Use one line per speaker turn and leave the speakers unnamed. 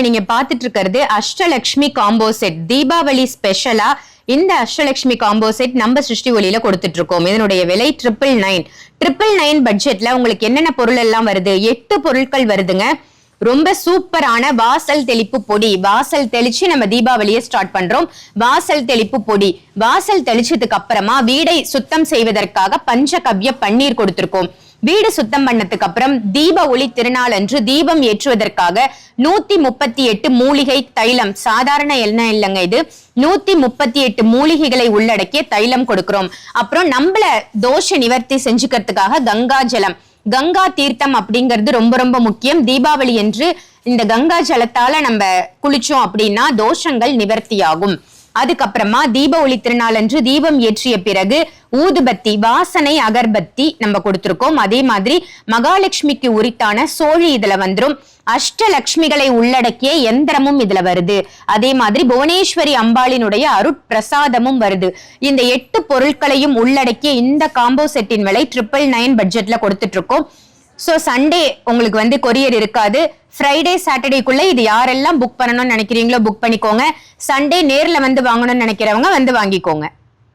இப்ப நீங்க பாத்துட்டு இருக்கிறது அஷ்டலக்ஷ்மி காம்போ செட் தீபாவளி ஸ்பெஷலா இந்த அஷ்டலக்ஷ்மி காம்போ செட் நம்ம சிருஷ்டி ஒளியில கொடுத்துட்டு இருக்கோம். இதனுடைய விலை ட்ரிபிள் நைன் ட்ரிபிள் நைன் பட்ஜெட்ல உங்களுக்கு என்னென்ன பொருள் எல்லாம் வருது? எட்டு பொருட்கள் வருதுங்க. ரொம்ப சூப்பரான வாசல் தெளிப்பு பொடி. வாசல் தெளிச்சு நம்ம தீபாவளியை ஸ்டார்ட் பண்றோம். வாசல் தெளிப்பு பொடி. வாசல் தெளிச்சதுக்கு அப்புறமா வீடை சுத்தம் செய்வதற்காக பஞ்சகவ்ய பன்னீர் கொடுத்திருக்கோம். வீடு சுத்தம் பண்ணதுக்கு அப்புறம் தீப ஒளி திருநாள் அன்று தீபம் ஏற்றுவதற்காக நூத்தி முப்பத்தி எட்டு மூலிகை தைலம் சாதாரண எண்ணெய் இல்லைங்க இது. நூத்தி முப்பத்தி எட்டு மூலிகைகளை உள்ளடக்கிய தைலம் கொடுக்கிறோம். அப்புறம் நம்மள தோஷ நிவர்த்தி செஞ்சுக்கிறதுக்காக கங்கா ஜலம். கங்கா தீர்த்தம் அப்படிங்கிறது ரொம்ப ரொம்ப முக்கியம். தீபாவளி என்று இந்த கங்கா ஜலத்தால நம்ம குளிச்சோம் அப்படின்னா தோஷங்கள் நிவர்த்தியாகும். அதுக்கப்புறமா தீப ஒளி திருநாள் அன்று தீபம் ஏற்றிய பிறகு ஊதுபத்தி வாசனை அகர்பத்தி நம்ம கொடுத்திருக்கோம். அதே மாதிரி மகாலட்சுமிக்கு உரித்தான சோழி இதுல வந்துடும் அஷ்டலக்ஷ்மிகளை உள்ளடக்கிய எந்திரமும் இதுல வருது. அதே மாதிரி புவனேஸ்வரி அம்பாளினுடைய அருட்பிரசாதமும் வருது. இந்த எட்டு பொருட்களையும் உள்ளடக்கிய இந்த காம்போ செட்டின் விலை ட்ரிபிள் நைன் பட்ஜெட்ல கொடுத்துட்டு இருக்கோம் ஸோ சண்டே உங்களுக்கு வந்து கொரியர் இருக்காது. ஃப்ரைடே சாட்டர்டேக்குள்ளே இது யாரெல்லாம் புக் பண்ணணும்னு நினைக்கிறீங்களோ புக் பண்ணிக்கோங்க. சண்டே நேரில் வந்து வாங்கணும்னு நினைக்கிறவங்க வந்து வாங்கிக்கோங்க.